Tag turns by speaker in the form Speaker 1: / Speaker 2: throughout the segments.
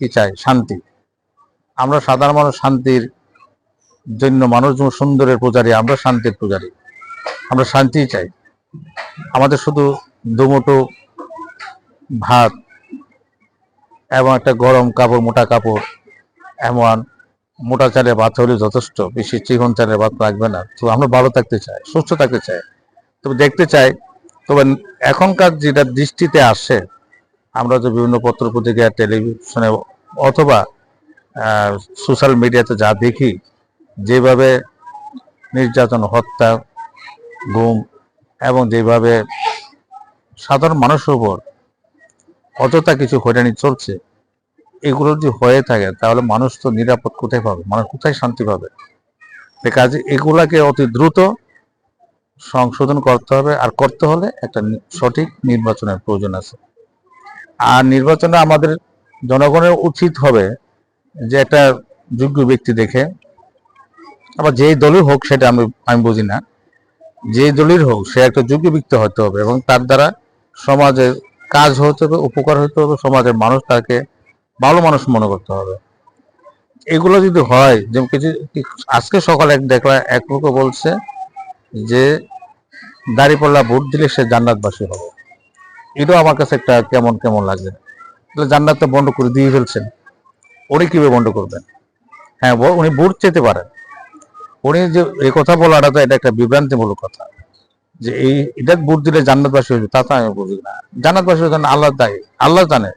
Speaker 1: কি চায় শান্তি। আমরা সাধারণ মানুষ শান্তির জন্য মানুষ যেমন সুন্দরের পূজারী, আমরা শান্তির পূজারী। আমরা শান্তি চাই। আমাদের শুধু দুমুটো ভাত এবং একটা গরম কাপড়, মোটা কাপড় এমন মোটা চালের ভাত হলে যথেষ্ট। বেশি চিকন চালের ভাত লাগবে না। তো আমরা ভালো থাকতে চাই, সুস্থ থাকতে চাই। তবে দেখতে চাই, তবে এখনকার যেটা দৃষ্টিতে আসে আমরা যে বিভিন্ন পত্র পত্রিকা টেলিভিশনে অথবা সোশ্যাল মিডিয়াতে যা দেখি, যেভাবে নির্যাতন, হত্যা, গুম এবং যেভাবে সাধারণ মানুষের উপর অযথা কিছু হয়রানি চলছে, এগুলো যদি হয়ে থাকে, তাহলে মানুষ তো নিরাপদ কোথায় পাবে? মানুষ কোথায় শান্তি পাবে? কাজে এগুলাকে অতি দ্রুত সংশোধন করতে হবে, আর করতে হলে একটা সঠিক নির্বাচনের প্রয়োজন আছে। আর নির্বাচনে আমাদের জনগণের উচিত হবে যে একটা যোগ্য ব্যক্তি দেখে। আবার যেই দলই হোক সেটা আমি আমি বুঝি না। যেই দলের হোক, সে একটা যোগ্য ব্যক্তি হতে হবে এবং তার দ্বারা সমাজের কাজ হতে হবে, উপকার হতে হবে, সমাজের মানুষ তাকে ভালো মানুষ মনে করতে হবে। এগুলো যদি হয়, যেমন কিছু, আজকে সকালে এক দেখলা এক লোকে বলছে যে দাড়িপাল্লা ভোট দিলে সে জান্নাতবাসী হবে। এটাও আমার কাছে একটা কেমন কেমন লাগে তাহলে জান্নাত তো বন্ধ করে দিয়ে ফেলছেন। উনি কীভাবে বন্ধ করবেন? হ্যাঁ উনি ভোট চেতে পারেন। উনি যে এই কথা বলাটা তো এটা একটা বিভ্রান্তিমূলক কথা। যে এই এটা ভোট দিলে জান্নাতবাসী হয়েছে তা তো আমি বুঝি না। জান্নাতবাসী হয়েছেন আল্লাহ দায়ী আল্লাহ জানে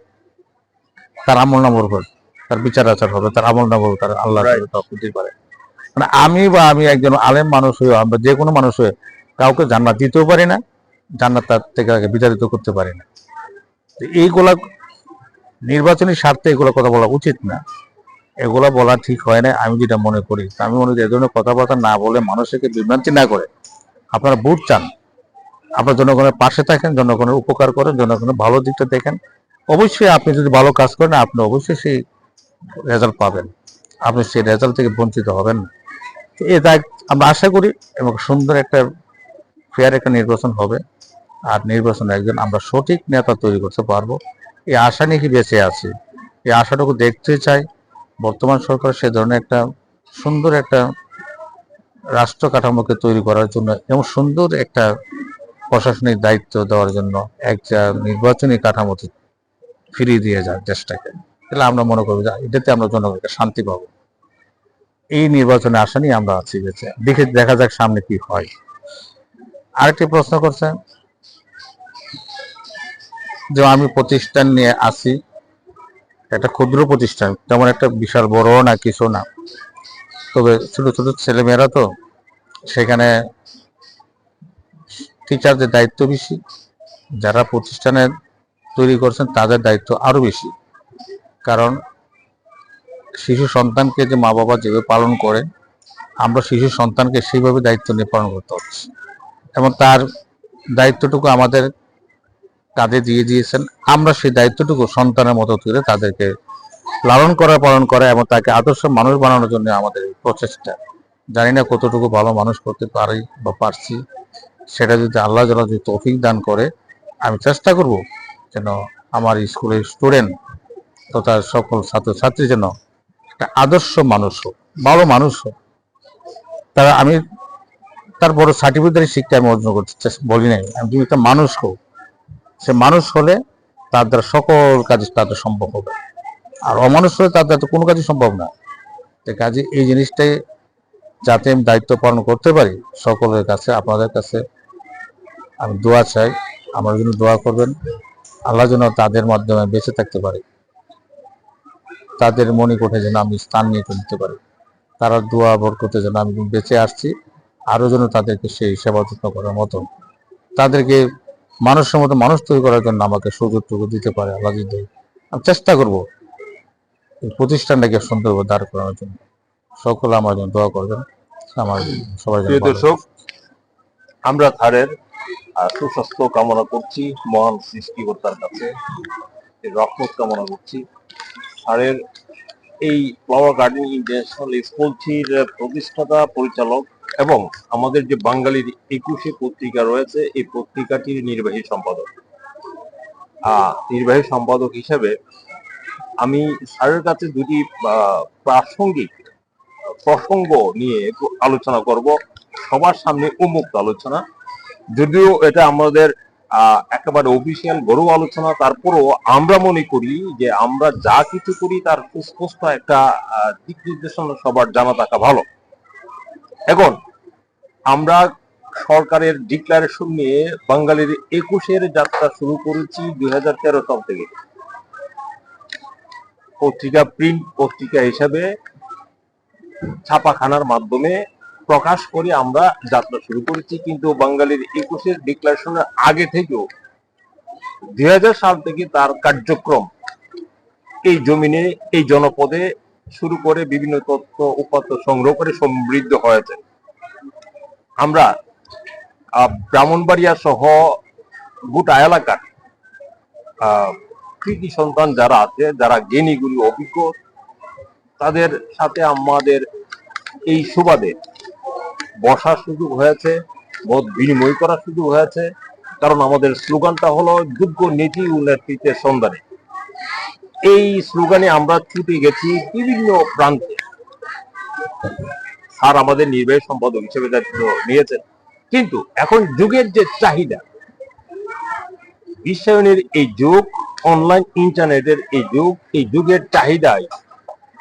Speaker 1: তার আমল নামর হবে তার বিচার আচার হবে তার আমল নাম তার আল্লাহ. দিতে পারে। মানে আমি বা আমি একজন আলেম মানুষ হয়ে বা যে কোনো মানুষ হয়ে কাউকে জান্নাত দিতেও পারি না জান্নাত তার থেকে আগে বিতাড়িত করতে পারি না। এইগুলা নির্বাচনী স্বার্থে এগুলো কথা বলা উচিত না। এগুলা বলা ঠিক হয় না, আমি যেটা মনে করি। আমি মনে করি এ ধরনের কথাবার্তা না বলে মানুষকে বিভ্রান্তি না করে। আপনারা ভোট চান, আপনার জনগণের পাশে থাকেন, জনগণের উপকার করেন, জনগণের ভালো দিকটা দেখেন। অবশ্যই আপনি যদি ভালো কাজ করেন, আপনি অবশ্যই সেই রেজাল্ট পাবেন। আপনি সেই রেজাল্ট থেকে বঞ্চিত হবেন না। এ দায় আমরা আশা করি এবং সুন্দর একটা ফেয়ার একটা নির্বাচন হবে। আর নির্বাচনে একজন আমরা সঠিক নেতা তৈরি করতে পারব। এই আশা নিয়ে কি বেঁচে আছি? এই আশাটুকু দেখতে চাই। বর্তমান সরকার সে ধরনের একটা সুন্দর একটা রাষ্ট্র কাঠামোকে তৈরি করার জন্য এবং সুন্দর একটা প্রশাসনিক দায়িত্ব দেওয়ার জন্য একটা নির্বাচনী কাঠামোতে ফিরিয়ে দিয়ে যায় দেশটাকে তাহলে আমরা মনে করব যে এটাতে আমরা জনগণকে শান্তি পাবো। এই নির্বাচনে আসা নিয়ে আমরা আছি গেছে দেখে দেখা যাক সামনে কি হয়। আরেকটি প্রশ্ন করছেন যে আমি প্রতিষ্ঠান নিয়ে আসি একটা ক্ষুদ্র প্রতিষ্ঠান, তেমন একটা বিশাল বড় না, কিছু না। তবে ছোট ছোট ছেলেমেয়েরা তো সেখানে টিচারদের দায়িত্ব বেশি। যারা প্রতিষ্ঠানে তৈরি করছেন, তাদের দায়িত্ব আরও বেশি। কারণ শিশু সন্তানকে যে মা বাবা যেভাবে পালন করে আমরা শিশু সন্তানকে সেইভাবে দায়িত্ব নিয়ে পালন করতে হচ্ছে। এবং তার দায়িত্বটুকু আমাদের কাঁধে দিয়ে দিয়েছেন। আমরা সেই দায়িত্বটুকু সন্তানের মতো তুলে তাদেরকে লালন করা, পালন করা এবং তাকে আদর্শ মানুষ বানানোর জন্য আমাদের প্রচেষ্টা। জানি না কতটুকু ভালো মানুষ করতে পারি বা পারছি, সেটা যদি আল্লাহ যেন যদি তৌফিক দান করে, আমি চেষ্টা করব যেন আমার স্কুলের স্টুডেন্ট তথা সকল ছাত্রছাত্রী যেন একটা আদর্শ মানুষ হোক, ভালো মানুষ হোক। তারা আমি, তার বড় সার্টিফিকেট শিক্ষা আমি অর্জন করতে বলি নাই, আমি তুমি একটা মানুষ হোক। সে মানুষ হলে তার দ্বারা সকল কাজ তাদের সম্ভব হবে। আর অমানুষ হলে তার দ্বারা কোনো কাজই সম্ভব না। তো কাজে এই জিনিসটাই যাতে আমি দায়িত্ব পালন করতে পারি, সকলের কাছে, আপনাদের কাছে আমি দোয়া চাই। আমার জন্য দোয়া করবেন। আল্লাহ যেন তাদের মাধ্যমে বেঁচে থাকতে পারে। তাদের মনে কোঠে যেন আমি স্থান নিয়ে নিতে পারি। তারা দোয়া বরকতে যেন আমি বেঁচে আসছি। আরও যেন তাদেরকে সেই সেবা যত্ন করার মতো। তাদেরকে মানুষের মতো মানুষ তৈরি করার জন্য আমাকে সুযোগটুকু দিতে পারে আল্লাহ যদি আমি চেষ্টা করব। এই প্রতিষ্ঠানটাকে সুন্দরভাবে দাঁড় করানোর জন্য। সকলে আমার জন্য দোয়া করবেন। আমার সবাই
Speaker 2: দর্শক আমরা থারের আহ, সুস্বাস্থ্য কামনা করছি মহান সৃষ্টিকর্তার কাছে। রহমত কামনা করছি। থারের এই ফ্লাওয়ার গার্ডেন ইন্টারন্যাশনাল স্কুলটির প্রতিষ্ঠাতা পরিচালক এবং আমাদের যে বাঙালির একুশে পত্রিকা রয়েছে, এই পত্রিকাটির নির্বাহী সম্পাদক। নির্বাহী সম্পাদক হিসেবে আমি স্যারের কাছে দুটি প্রাসঙ্গিক প্রসঙ্গ নিয়ে আলোচনা করব। সবার সামনে উন্মুক্ত আলোচনা। যদিও এটা আমাদের একেবারে অফিসিয়াল গরু আলোচনা, তারপরও আমরা মনে করি যে আমরা যা কিছু করি তার সুস্পষ্ট একটা দিক নির্দেশনা সবার জানা থাকা ভালো। এখন আমরা সরকারের ডিক্লারেশন নিয়ে বাঙালির একুশের যাত্রা শুরু করেছি দুই হাজার তেরো সাল থেকে। পত্রিকা প্রিন্ট পত্রিকা হিসাবে ছাপাখানার মাধ্যমে প্রকাশ করে আমরা যাত্রা শুরু করেছি, কিন্তু বাঙালির একুশের ডিক্লারেশনের আগে থেকেও দুই হাজার সাল থেকে তার কার্যক্রম এই জমিনে, এই জনপদে শুরু করে বিভিন্ন তথ্য, উপাত্ত সংগ্রহ করে সমৃদ্ধ হয়েছে। আমরা ব্রাহ্মণবাড়িয়া সহ গোটা এলাকার কৃতি সন্তান যারা আছে, যারা জ্ঞানী গুরু অভিজ্ঞ, তাদের সাথে আমাদের এই সুবাদে বসার সুযোগ হয়েছে, মত বিনিময় করার সুযোগ হয়েছে। কারণ আমাদের স্লোগানটা হলো যোগ্য নীতি ও নেতৃত্বের সন্ধানে। এই স্লোগানে আমরা ছুটে গেছি বিভিন্ন প্রান্তে। স্যার আমাদের নির্বাহী সম্পাদক হিসেবে দায়িত্ব নিয়েছেন। কিন্তু এখন যুগের যে চাহিদা, বিশ্বায়নের এই যুগ, অনলাইন ইন্টারনেটের এই যুগ, এই যুগের চাহিদায়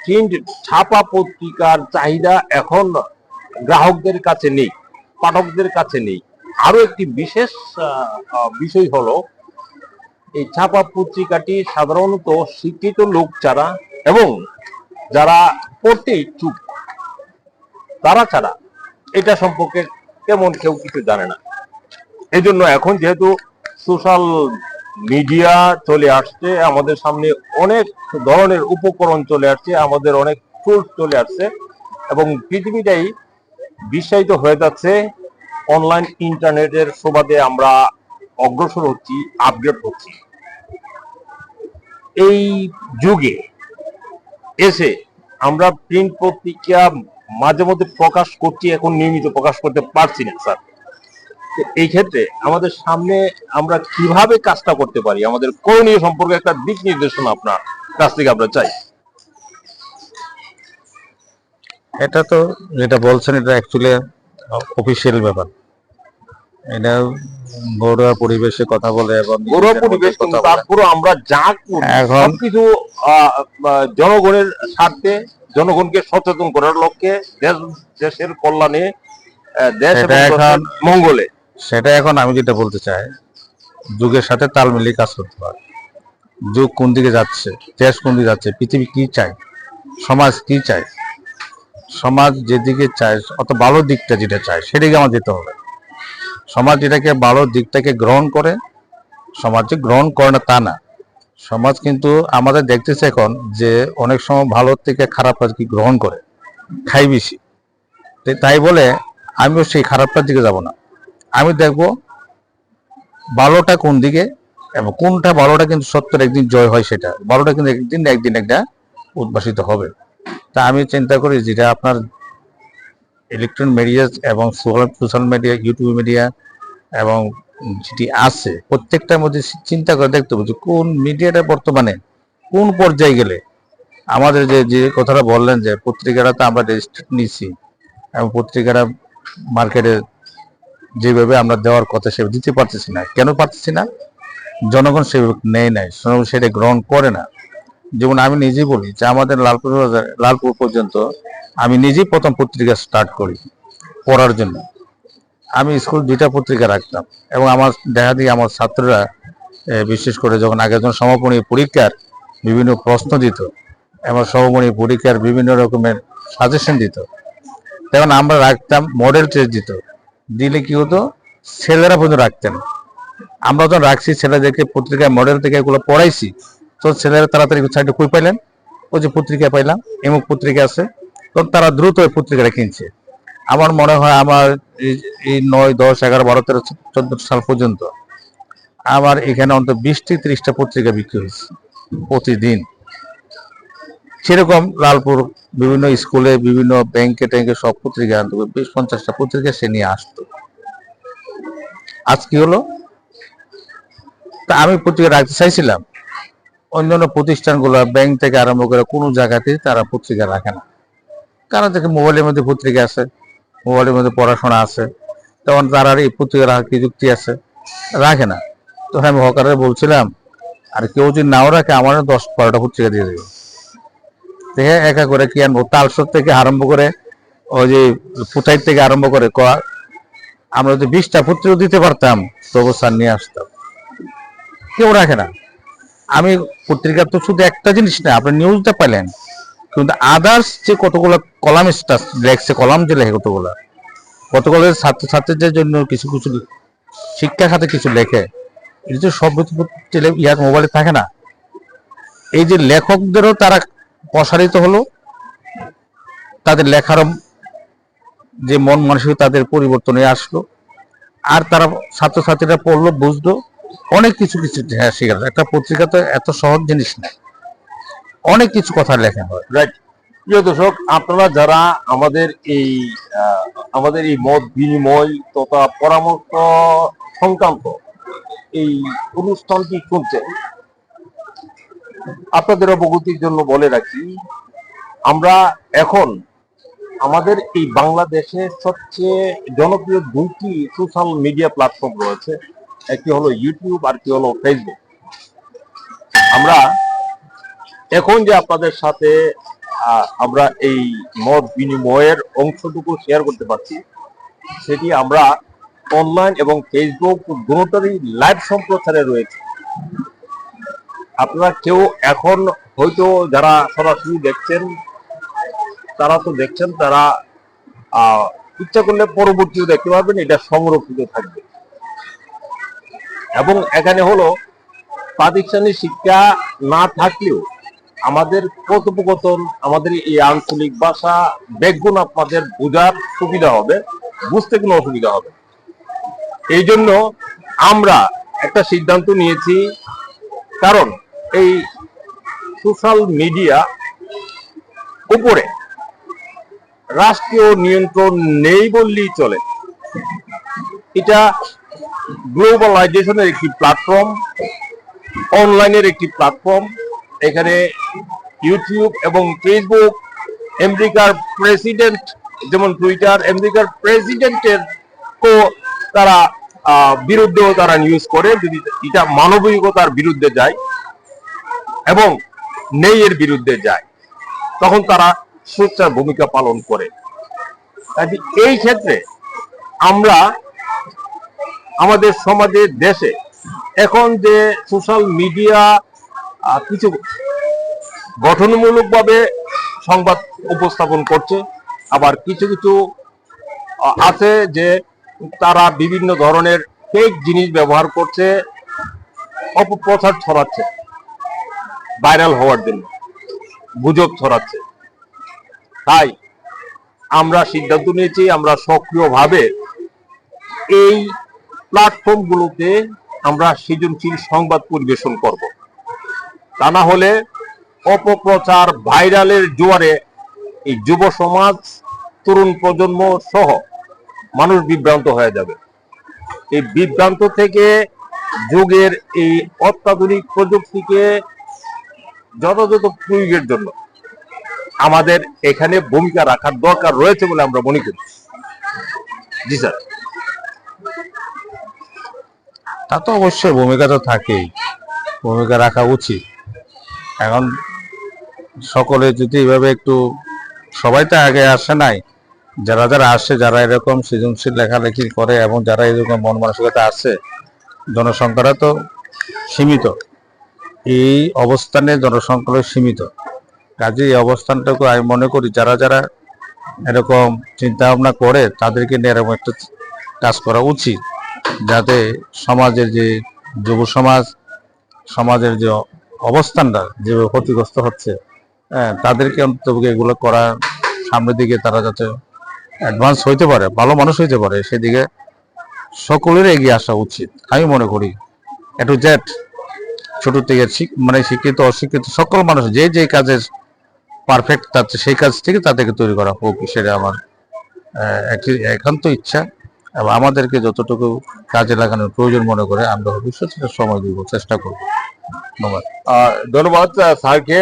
Speaker 2: কিন্তু ছাপা পত্রিকার চাহিদা এখন গ্রাহকদের কাছে নেই, পাঠকদের কাছে নেই। আরও একটি বিশেষ বিষয় হলো এই ছাপা পত্রিকাটি সাধারণত শিক্ষিত লোক ছাড়া এবং যারা পড়তে ইচ্ছুক, তারা ছাড়া। এটা সম্পর্কে তেমন কেউ কিছু জানে না। এই জন্য এখন যেহেতু সোশ্যাল মিডিয়া চলে আসছে, আমাদের সামনে অনেক ধরনের উপকরণ চলে আসছে, আমাদের অনেক টুলস চলে আসছে এবং পৃথিবীটাই বিশ্বায়িত হয়ে যাচ্ছে। অনলাইন ইন্টারনেটের সুবাদে আমরা অগ্রসর হচ্ছি আপডেট হচ্ছি। এই যুগে এসে আমরা প্রিন্ট পত্রিকা মাঝে মধ্যে প্রকাশ করছি, এখন নিয়মিত প্রকাশ করতে পারছি না স্যার এই ক্ষেত্রে আমাদের সামনে আমরা কীভাবে কাজটা করতে পারি? আমাদের করণীয় সম্পর্কে একটা দিক নির্দেশনা আপনার কাছ থেকে আমরা চাই।
Speaker 1: এটা তো যেটা বলছেন, এটা অ্যাকচুয়ালি অফিসিয়াল ব্যাপার। এটা ঘরোয়া পরিবেশে কথা বলে এবং
Speaker 2: ঘরোয়া পরিবেশ। তারপরও আমরা যা
Speaker 1: এখন-
Speaker 2: আহ, জনগণের স্বার্থে জনগণকে সচেতন করার লক্ষ্যে দেশ দেশের কল্যাণে দেশ
Speaker 1: এখন-
Speaker 2: মঙ্গলে।
Speaker 1: সেটা এখন আমি যেটা বলতে চাই যুগের সাথে তাল মিলিয়ে কাজ করতে হয়। যুগ কোন দিকে যাচ্ছে দেশ কোন দিকে যাচ্ছে পৃথিবী কি চায় সমাজ কি চায় সমাজ যেদিকে চায় অত ভালো দিকটা যেটা চায় সেদিকে আমার যেতে হবে। সমাজ এটাকে ভালো দিকটাকে গ্রহণ করে, সমাজ গ্রহণ করে না তা না। সমাজ কিন্তু আমাদের দেখতেছে এখন যে অনেক সময় ভালো থেকে খারাপ কি গ্রহণ করে খাই বেশি। তাই বলে আমিও সেই খারাপটার দিকে যাব না। আমি দেখব ভালোটা কোন দিকে এবং কোনটা ভালোটা কিন্তু সত্যের একদিন জয় হয় সেটা। ভালোটা কিন্তু একদিন একদিন একটা উদ্ভাসিত হবে। তা আমি চিন্তা করি যেটা আপনার ইলেকট্রনিক মিডিয়া এবং সোশ্যাল মিডিয়া ইউটিউব মিডিয়া এবং যেটি আছে, প্রত্যেকটার মধ্যে চিন্তা করে দেখতে হবে যে কোন মিডিয়াটা বর্তমানে কোন পর্যায়ে গেলে আমাদের যে যে কথাটা বললেন যে পত্রিকাটা তো আমরা রেজিস্ট্রেট নিছি এবং পত্রিকাটা মার্কেটে যেভাবে আমরা দেওয়ার কথা সেভাবে দিতে পারতেছি না। কেন পারতেছি না? জনগণ সেভাবে নেয় নাই। সেটা গ্রহণ করে না। যেমন আমি নিজেই বলি যে আমাদের লালপুর লালপুর পর্যন্ত আমি নিজেই প্রথম পত্রিকা স্টার্ট করি পড়ার জন্য। আমি স্কুল দুইটা পত্রিকা রাখতাম এবং আমার দেখা দিয়ে আমার ছাত্ররা বিশেষ করে যখন আগে যখন সমাপনী পরীক্ষার বিভিন্ন প্রশ্ন দিত এবং সমাপনী পরীক্ষার বিভিন্ন রকমের সাজেশন দিত। তখন আমরা রাখতাম মডেল টেস্ট দিত। দিলে কি হতো? ছেলেরা পর্যন্ত রাখতেন। আমরা যখন রাখছি, ছেলেদেরকে পত্রিকায় মডেল থেকে এগুলো পড়াইছি তো ছেলেরা তাড়াতাড়ি সাইডে কই পাইলেন? ওই যে পত্রিকা পাইলাম, এমুক পত্রিকা আছে। তখন তারা দ্রুত ওই পত্রিকাটা কিনছে। আমার মনে হয় আমার এই- এই নয়, দশ, এগারো, বারো, তেরো চোদ্দ সাল পর্যন্ত আমার এখানে অন্তত বিশটি, ত্রিশটা পত্রিকা বিক্রি হয়েছে প্রতিদিন। সেরকম লালপুর বিভিন্ন স্কুলে, বিভিন্ন ব্যাংকে ট্যাঙ্কে সব পত্রিকা আনতো বিশ, পঞ্চাশটা পত্রিকা সে নিয়ে আসতো। আজ কি হলো? তা আমি পত্রিকা রাখতে চাইছিলাম। অন্যান্য প্রতিষ্ঠানগুলো ব্যাংক থেকে আরম্ভ করে কোনো জায়গাতেই তারা পত্রিকা রাখে না। কারণ দেখে মোবাইলের মধ্যে পত্রিকা আছে মোবাইলের মধ্যে পড়াশোনা আছে, তখন তার এই পত্রিকা রাখার কি যুক্তি আছে? রাখে না। তখন আমি হকারে বলছিলাম, আর কেউ যদি নাও রাখে আমার দশ বারোটা পত্রিকা দিয়ে দেবে। দেখে একা করে কি আনব? তালসর থেকে আরম্ভ করে, ওই যে ফুটাইর থেকে আরম্ভ করে আমরা যদি বিশটা পত্রিকা দিতে পারতাম, তবু স্যার নিয়ে আসতাম। কেউ রাখে না। আমি পত্রিকার তো শুধু একটা জিনিস না, আপনি নিউজটা পেলেন কিন্তু আদার্স যে কতগুলো কলাম লেখছে কলাম যে লেখে কতগুলো কতগুলো ছাত্রছাত্রীদের জন্য কিছু কিছু শিক্ষা খাতে কিছু লেখে এটা তো সব ইয়ার মোবাইলে থাকে না। এই যে লেখকদেরও তারা প্রসারিত হলো, তাদের লেখারও যে মন মানসিক তাদের পরিবর্তনে আসলো, আর তারা ছাত্রছাত্রীরা পড়ল, বুঝলো অনেক কিছু কিছু হ্যাঁ শিখালো একটা পত্রিকা তো এত সহজ জিনিস না অনেক কিছু কথা লেখা হয়।
Speaker 2: রাইট প্রিয় দর্শক, আপনারা যারা আমাদের এই আমাদের এই মত বিনিময় তথা পরামর্শ সংক্রান্ত এই অনুষ্ঠানটি শুনছেন আপনাদের অবগতির জন্য বলে রাখি, আমরা এখন আমাদের এই বাংলাদেশে সবচেয়ে জনপ্রিয় দুইটি সোশ্যাল মিডিয়া প্ল্যাটফর্ম রয়েছে। একটি হলো ইউটিউব আর একটি হলো ফেসবুক আমরা এখন যে আপনাদের সাথে আমরা এই মত বিনিময়ের অংশটুকু শেয়ার করতে পারছি, সেটি আমরা অনলাইন এবং ফেসবুক দুটোরই লাইভ সম্প্রচারে রয়েছে। আপনারা কেউ এখন হয়তো যারা সরাসরি দেখছেন, তারা তো দেখছেন, তারা ইচ্ছা করলে পরবর্তীও দেখতে পারবেন, এটা সংরক্ষিত থাকবে। এবং এখানে হলো প্রাতিষ্ঠানিক শিক্ষা না থাকলেও আমাদের কথোপকথন, আমাদের এই আঞ্চলিক ভাষা বেগুন আপনাদের বোঝার সুবিধা হবে, বুঝতে কোনো অসুবিধা হবে এই জন্য আমরা একটা সিদ্ধান্ত নিয়েছি, কারণ এই সোশ্যাল মিডিয়া উপরে রাষ্ট্রীয় নিয়ন্ত্রণ নেই বললেই চলে। এটা গ্লোবালাইজেশনের একটি প্ল্যাটফর্ম অনলাইনের একটি প্ল্যাটফর্ম এখানে ইউটিউব এবং ফেসবুক আমেরিকার প্রেসিডেন্ট যেমন টুইটার আমেরিকার প্রেসিডেন্টের তো তারা বিরুদ্ধেও তারা নিউজ করে, যদি এটা মানবিকতার বিরুদ্ধে যায় এবং নেই এর বিরুদ্ধে যায়, তখন তারা সোচ্চার ভূমিকা পালন করে। এই ক্ষেত্রে আমরা আমাদের সমাজে, দেশে। এখন যে সোশ্যাল মিডিয়া কিছু গঠনমূলকভাবে সংবাদ উপস্থাপন করছে, আবার কিছু কিছু আছে যে তারা বিভিন্ন ধরনের ফেক জিনিস ব্যবহার করছে, অপপ্রচার ছড়াচ্ছে ভাইরাল হওয়ার জন্য, গুজব ছড়াচ্ছে। তাই আমরা সিদ্ধান্ত নিয়েছি, আমরা সক্রিয়ভাবে এই প্ল্যাটফর্মগুলোতে আমরা সৃজনশীল সংবাদ পরিবেশন করব। তা না হলে অপপ্রচার ভাইরালের জোয়ারে এই যুব সমাজ, তরুণ প্রজন্ম সহ মানুষ বিভ্রান্ত হয়ে যাবে। এই বিভ্রান্ত থেকে যুগের এই অত্যাধুনিক প্রযুক্তিকে যথাযথ প্রয়োগের জন্য আমাদের এখানে ভূমিকা রাখার দরকার রয়েছে বলে আমরা মনে করি। জি স্যার।
Speaker 1: তা তো অবশ্যই, ভূমিকা তো থাকেই। ভূমিকা রাখা উচিত। এখন সকলে যদি এভাবে একটু, সবাই তো আগে আসে নাই। যারা যারা আসে, যারা এরকম সৃজনশীল লেখালেখি করে এবং যারা এরকম মন মানসিকতা আসে জনসংখ্যাটা তো সীমিত। এই অবস্থানে জনসংখ্যা সীমিত। কাজে এই অবস্থানটাকে আমি মনে করি, যারা যারা এরকম চিন্তা ভাবনা করে, তাদেরকে নিয়ে এরকম একটা কাজ করা উচিত। যাতে সমাজের যে যুব সমাজ সমাজের যে অবস্থানটা যেভাবে ক্ষতিগ্রস্ত হচ্ছে হ্যাঁ, তাদেরকে অন্তত এগুলো করা সামনের দিকে তারা যাতে অ্যাডভান্স হইতে পারে ভালো মানুষ হইতে পারে সেদিকে সকলের এগিয়ে আসা উচিত আমি মনে করি। একটু জেট ছোট থেকে মানে শিক্ষিত অশিক্ষিত সকল মানুষ যে যে কাজের পারফেক্ট তাতে সেই কাজ থেকে তাদেরকে তৈরি করা হোক সেটা আমার একটি একান্ত ইচ্ছা। এবং আমাদেরকে যতটুকু কাজে লাগানোর প্রয়োজন মনে করে, আমরা ভবিষ্যতে সময় দিব, চেষ্টা করব। ধন্যবাদ।
Speaker 2: ধন্যবাদ স্যারকে।